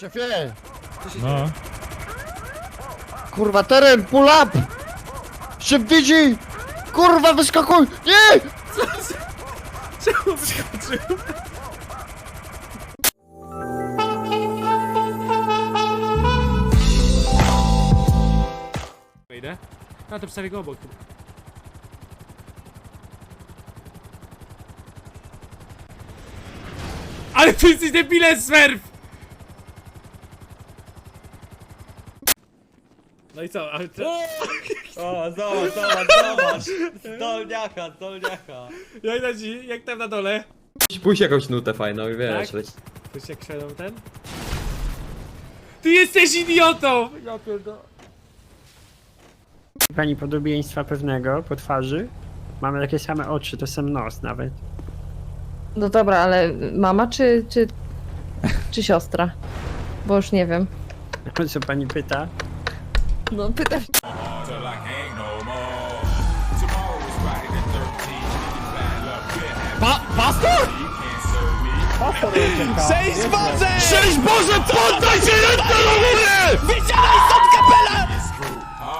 Szefie! No. Kurwa, teren, pull up! Szef widzi! Kurwa, wyskakuj! Nie! Czemu wyskoczył? Wejdę. No to przedstawię go obok. Ale ty jesteś debilem, swerw! No i co, ale to... O, zobacz, zobacz, zobacz! Dolniaka, dolniaka! Jak, na dzi- jak tam na dole? Pójść jakąś nutę fajną i wiesz, Tak? leć. Wiesz jak szedł ten? Ty jesteś idiotą! Ja pierdolę. Pani podobieństwa pewnego po twarzy. Mamy takie same oczy, to sam nos nawet. No dobra, ale mama czy, czy, czy siostra? Bo już nie wiem. O co pani pyta? No pytam Cześć Boże! Cześć Boże, poddaj się ręce do góry! Wysiadaj stąd kapela!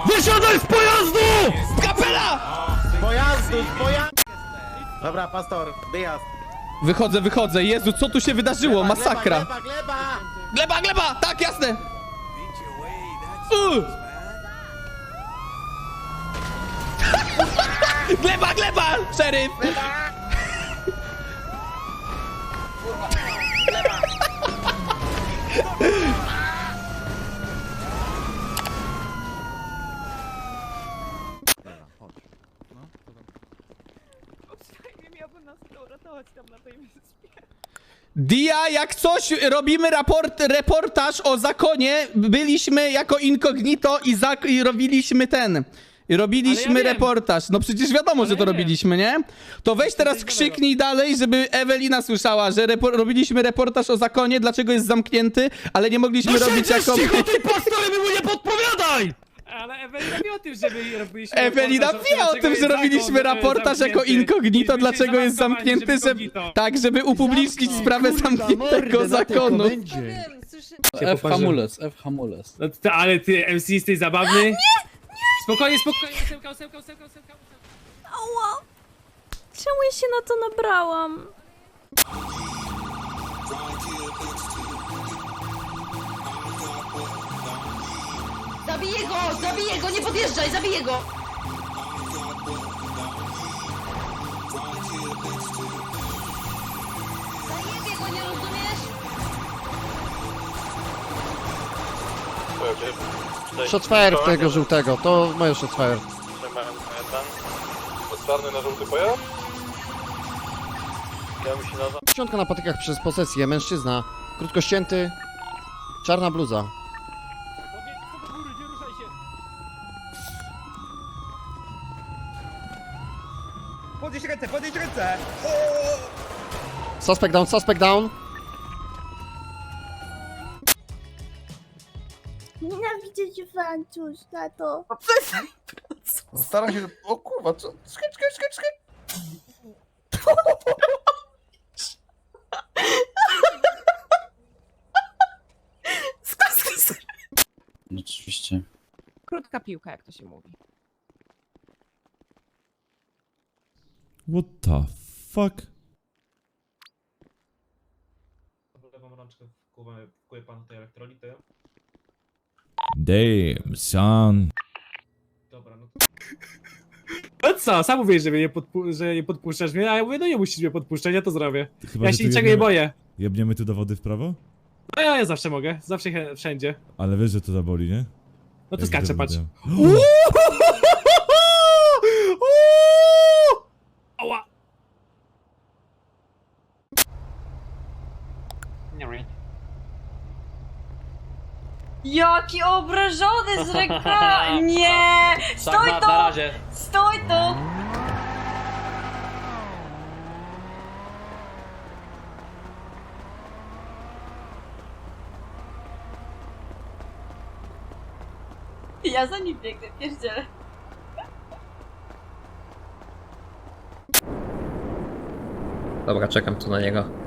Wysiadaj z pojazdu! Kapela! Pojazdu, pojazdu! Dobra, pastor, wyjazd. Wychodzę, wychodzę. Jezu, co tu się wydarzyło? Masakra. Gleba, gleba! Gleba, gleba! Tak, jasne! U! Gleba, gleba! Szeryf! Dia, jak coś, robimy raport, reportaż o zakonie. Byliśmy jako incognito i, zak- i robiliśmy ten. I robiliśmy Ale ja wiem. reportaż. No przecież wiadomo, że to ja wiem. robiliśmy, nie? To weź teraz coś krzyknij dalej, żeby Ewelina słyszała, że repo- robiliśmy reportaż o zakonie, dlaczego jest zamknięty, ale nie mogliśmy No robić jako... cicho, ty pastorem mu nie podpowiadaj! Ale Ewelina wie o tym, że my robiliśmy Ewelina reportaż wie o dlaczego tym, jest że zakon, robiliśmy e, raportaż jako zamknięty. incognito, I dlaczego jest zamknięty, żeby... incognito. Tak, żeby upublicznić sprawę zamkniętego zakonu. Wiem, słyszę... F hamulec, F hamulec. No ale ty MC jesteś zabawny? Nie! Spokojnie, spokojnie, sełkał, sełkał, sełkał, sełkał. Ała! Czemu ja się na to nabrałam? Zabiję go! Zabiję go! Nie podjeżdżaj! Zabiję go! Zajebię go, nie rozumiesz? Shotfire tego żółtego, to moje shotfire. Czarny na żółty pojazd? Ja mi się. Dziesiątka na patykach przez posesję, mężczyzna. Krótko ścięty, czarna bluza. Podnieś ręce, podnieś ręce! Suspect down, suspect down. Cię, Francuz, tato. Staram się. O kurwa, co? Skacz, skacz, skacz, skacz. Oczywiście. Krótka piłka, jak to się mówi. What the fuck? Lewą rączkę wkuję panu tej elektrolity. Damn, son. Dobra, no to... No co, sam mówisz, że mnie nie, podpu- że nie podpuszczasz mnie, a ja mówię, no nie musisz mnie podpuszczać, ja to zrobię. Chyba, Ja że się tu niczego nie boję. Jebniemy tu dowody w prawo? No ja, ja zawsze mogę, zawsze chę- wszędzie. Ale wiesz, że to zaboli, nie? No to Jak skaczę, gdyby patrz. miał- Ała! Jaki obrażony z ręka! Nie! Stój tu! Stój tu! Ja za nim biegnę, pierdzielę. Dobra, czekam tu na niego.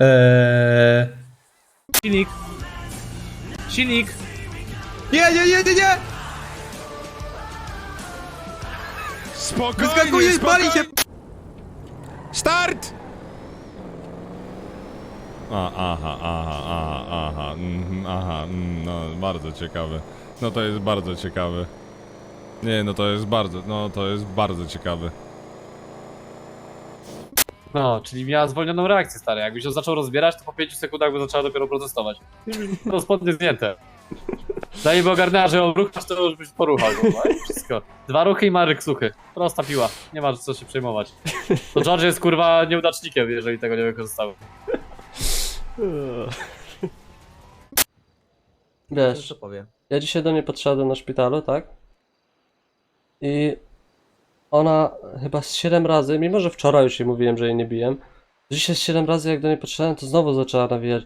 Eee... Silnik. Silnik. Nie, nie, nie, nie, nie! Spokojnie, Wyskakuje, pali się! Start! A, aha, aha, aha, aha, mhm, aha, mm, no bardzo ciekawe. No to jest bardzo ciekawe. Nie, no to jest bardzo, no to jest bardzo ciekawe. No, czyli miała zwolnioną reakcję, stary. Jakbyś ją zaczął rozbierać, to po 5 sekundach by zaczęła dopiero protestować. To spodnie zdjęte. Zanim ogarnęła, że ją ruchasz, to już byś poruchał. i wszystko. Dwa ruchy i Marek suchy. Prosta piła. Nie ma co się przejmować. To George jest kurwa nieudacznikiem, jeżeli tego nie wykorzystał. Wiesz, ja dzisiaj do niej podszedłem na szpitalu, tak? I ona chyba z 7 razy, mimo że wczoraj już jej mówiłem, że jej nie biłem, dzisiaj z 7 razy jak do niej podszedłem, to znowu zaczęła nawijać.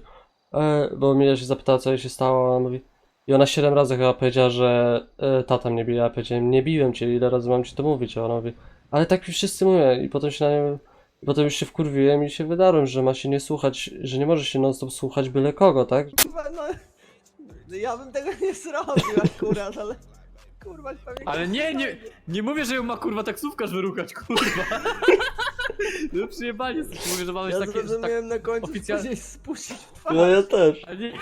E, bo mnie się zapytała, co jej się stało, a ona mówi... I ona 7 razy chyba powiedziała, że e, tata mnie bije, a ja powiedziałem, nie biłem cię, ile razy mam ci to mówić, a ona mówi, ale tak mi wszyscy mówią i potem się na nią... I potem już się wkurwiłem i się wydarłem, że ma się nie słuchać, że nie może się non stop słuchać byle kogo, tak? Ja bym tego nie zrobił akurat, ale... Kurwa, pewnie... Ale nie, nie, nie mówię, że ją ma kurwa taksówkarz wyruchać, kurwa. No przyjebanie, mówię, że mamy Ja takie, że tak... zrozumiałem na końcu, oficjalnie- oficjalnie spuścić w twarz. No ja też. A nie,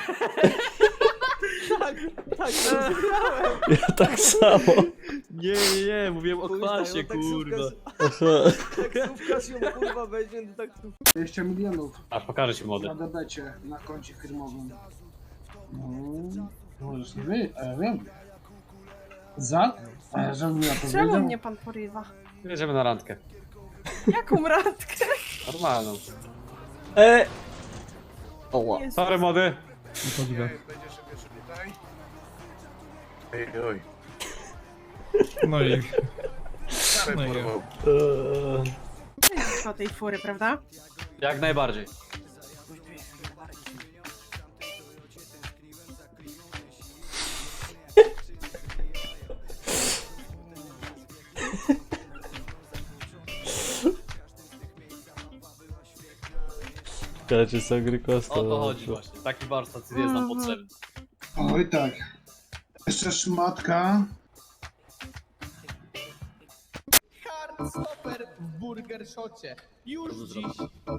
Tak, tak, zrozumiałem. Ja tak samo. nie, nie, nie, mówiłem o tak, no, kurwa. taksówkarz- Taksówkarz ją kurwa weźmie do taksówki. 20 milionów Aż pokażę ci młody. na debecie na koncie firmowym. No, możesz nie wiedzieć, a ja wiem. Za? Żebym ja Czemu mnie pan porywa? Jedziemy na randkę. Jaką randkę? Normalną. E, Jezu. Sorry młody. No i... No i... o tej fury, prawda? Jak najbardziej. Kacie sobie O to chodzi właśnie. Taki warsztat jest nam potrzebny. Oj tak. Jeszcze szmatka. Hardstopper w Burger Shocie. Już dziś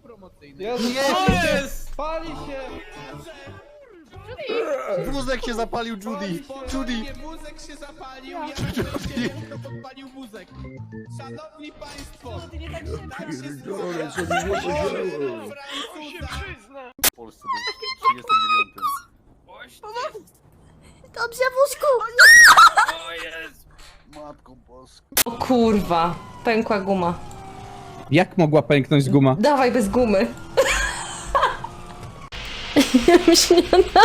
promocyjny. Jest! Pali się! Wózek się zapalił Judy! Judy! Wózek się zapalił, ja się kto podpalił wózek. Szanowni Państwo! Tak się składa, że Francuza W Polsce był w 39. Dobrze, wózku! Matką boską. O kurwa, pękła guma. Jak mogła pęknąć guma? Dawaj bez gumy. Ja myślę na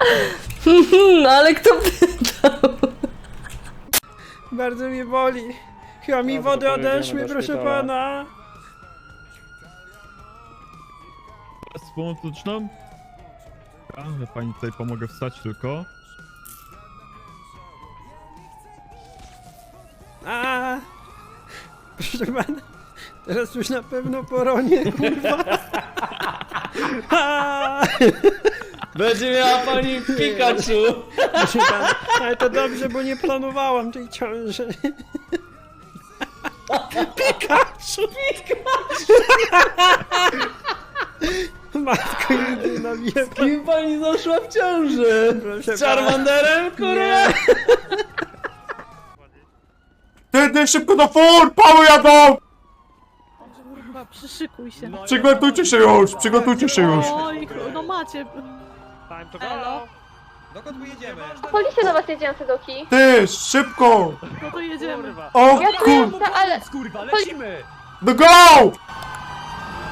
No ale kto pytał? Bardzo mnie boli. Chyba mi wody odeszły, proszę pana. Z pomocą publiczną? Ale pani tutaj pomogę wstać tylko. A, proszę pana. Teraz już na pewno poronie, kurwa. A, Będzie miała pani Pikachu! Ale to dobrze, bo nie planowałam tej ciąży. Pikachu! Pikachu! Matko jedyna, wie. Kim pani zaszła w ciąży? Proszę Z Charmanderem, kurwa? Ty, ty, szybko do fur! Pały jadą! Kurwa, przyszykuj się. Przygotujcie się już, przygotujcie się już. Oj, no macie. Elo, Dokąd pojedziemy? Policja do was jedzie, Antydoki. Ty, szybko! no to jedziemy. O Ja kur... to ale... Kurwa, lecimy! No go!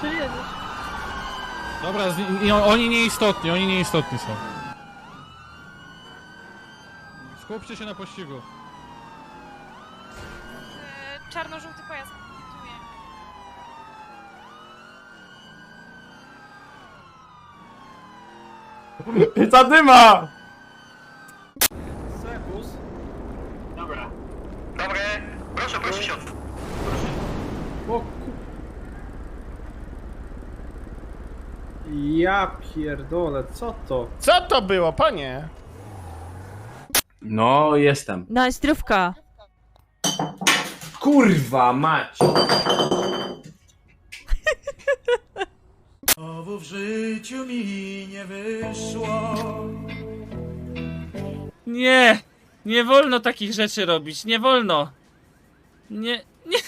Czy jedziesz? Dobra, z, i, oni nieistotni, oni nieistotni są. Skupcie się na pościgu. Czarno-żółty pojazd. I zadyma! O ku... Ja pierdolę, co to? Co to było, panie? No, jestem. No, zdrówka. Kurwa, mać! Znowu w życiu mi nie wyszło. Nie! Nie wolno takich rzeczy robić, nie wolno! Nie, nie,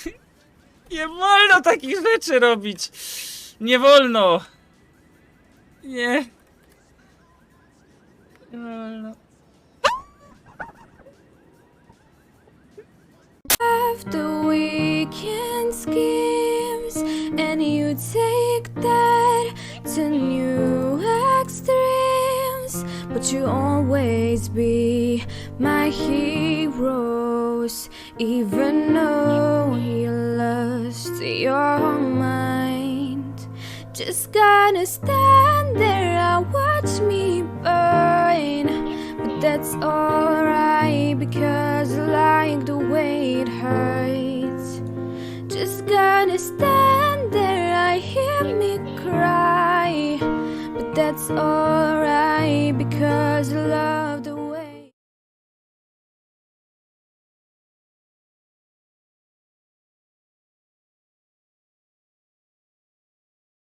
nie wolno takich rzeczy robić! Nie wolno! Nie. Nie wolno. the weekend schemes and you take that to new extremes but you always be my heroes even though you lost your mind. Just gonna stand there and watch me burn. But that's alright because I all.